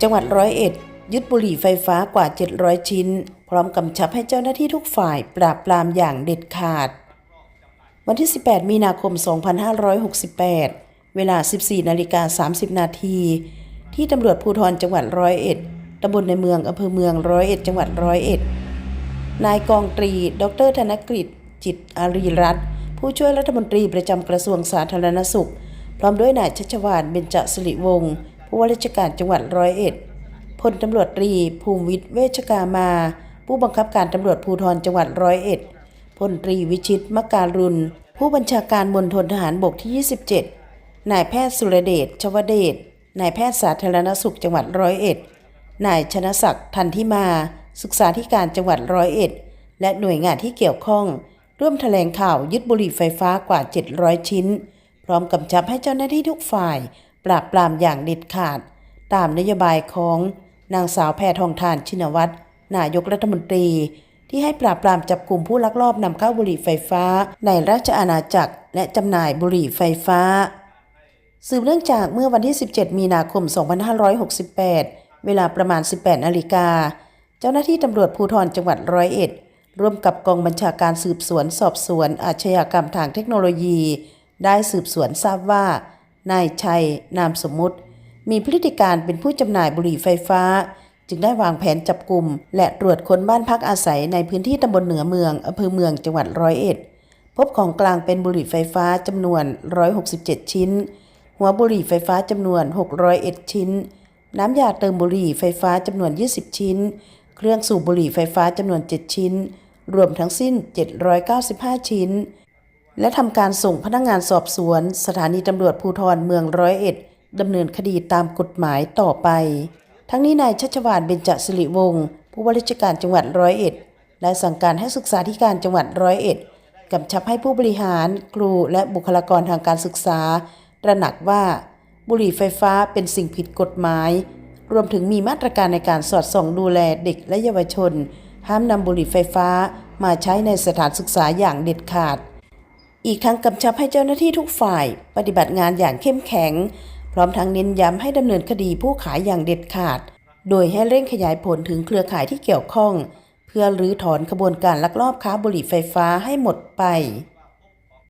จังหวัดร้อยเอ็ดยึดบุหรี่ไฟฟ้ากว่า 700 ชิ้น พร้อมกำชับให้เจ้าหน้าที่ทุกฝ่ายปราบปรามอย่างเด็ดขาด วันที่ 18 มีนาคม 2568 เวลา 14 นาฬิกา 30 นาทีที่ตำรวจภูธรจังหวัดร้อยเอ็ดตำบลในเมืองอำเภอเมืองร้อยเอ็ดจังหวัดร้อยเอ็ดนายกองตรี ดร ธนกฤษจิตอารีรัตน์ผู้ช่วยรัฐมนตรีประจำกระทรวงสาธารณสุข พร้อมด้วยนายชัชวานเบญจสิริวงศ์ ผู้ว่าราชการจังหวัดร้อยเอ็ดพลตำรวจตรีภูมิวิทย์เวชกามา ผู้บังคับการตำรวจภูธรจังหวัดร้อยเอ็ดพลตรีวิชิตมการุณ ผู้บัญชาการมณฑลทหารบกที่ 27 นายแพทย์สุรเดชชวเดช นายแพทย์สาธารณสุขจังหวัดร้อยเอ็ด นายชนศักดิ์ทันทิมา ศึกษาธิการจังหวัดร้อยเอ็ด และหน่วยงานที่เกี่ยวข้อง ร่วมแถลงข่าวยึดบุหรี่ไฟฟ้ากว่า 700 ชิ้น พร้อมกำชับให้เจ้าหน้าที่ทุกฝ่าย ปราบปรามอย่างเด็ดขาด ตามนโยบายของนางสาวแพทองทานชินวัตรนายกรัฐมนตรี ที่ให้ปราบปรามจับกลุ่มผู้ลักลอบนำเข้าบุหรี่ไฟฟ้า ในราชอาณาจักร และจำหน่ายบุหรี่ไฟฟ้า สืบเนื่องจากเมื่อวันที่ 17 มีนาคม 2568 เวลาประมาณ 18 นาฬิกา เจ้าหน้าที่ตำรวจภูธรจังหวัดร้อยเอ็ดร่วมกับกองบัญชาการสืบสวนสอบสวนอาชญากรรมทางเทคโนโลยี ได้สืบสวนทราบว่า นายชัย นามสมมุติ มีพฤติการเป็นผู้จำหน่ายบุหรี่ไฟฟ้า จึงได้วางแผนจับกลุ่ม และตรวจค้นบ้านพักอาศัยในพื้นที่ตำบลเหนือเมืองอำเภอเมืองจังหวัดร้อยเอ็ด พบของกลางเป็นบุหรี่ไฟฟ้าจำนวน 167 ชิ้น หัวบุหรี่ไฟฟ้าจำนวน 601 ชิ้น น้ำยาเติมบุหรี่ไฟฟ้าจำนวน 20 ชิ้น เครื่องสูบบุหรี่ไฟฟ้าจำนวน 7 ชิ้น รวมทั้งสิ้น 795 ชิ้น และทำการส่งพนักงานสอบสวน สถานีตำรวจภูธรเมืองร้อยเอ็ดดำเนินคดีตามกฎหมายต่อไป ทั้งนี้นายชัชวานเบญจสิริวงศ์ผู้ว่าราชการจังหวัดร้อยเอ็ดได้สั่งการให้ศึกษาธิการจังหวัดร้อยเอ็ดกำชับให้ผู้บริหาร ครูและบุคลากรทางการศึกษาตระหนักว่า บุหรี่ไฟฟ้าเป็นสิ่งผิดกฎหมาย รวมถึงมีมาตรการในการสอดส่องดูแลเด็กและเยาวชน ห้ามนำบุหรี่ไฟฟ้ามาใช้ในสถานศึกษาอย่างเด็ดขาด อีกทั้งกำชับให้เจ้าหน้าที่ทุกฝ่าย ปฏิบัติงานอย่างเข้มแข็ง พร้อมทั้งเน้นย้ำให้ดำเนินคดีผู้ขายอย่างเด็ดขาด โดยให้เร่งขยายผลถึงเครือข่ายที่เกี่ยวข้อง เพื่อรื้อถอนขบวนการลักลอบค้าบุหรี่ไฟฟ้าให้หมดไป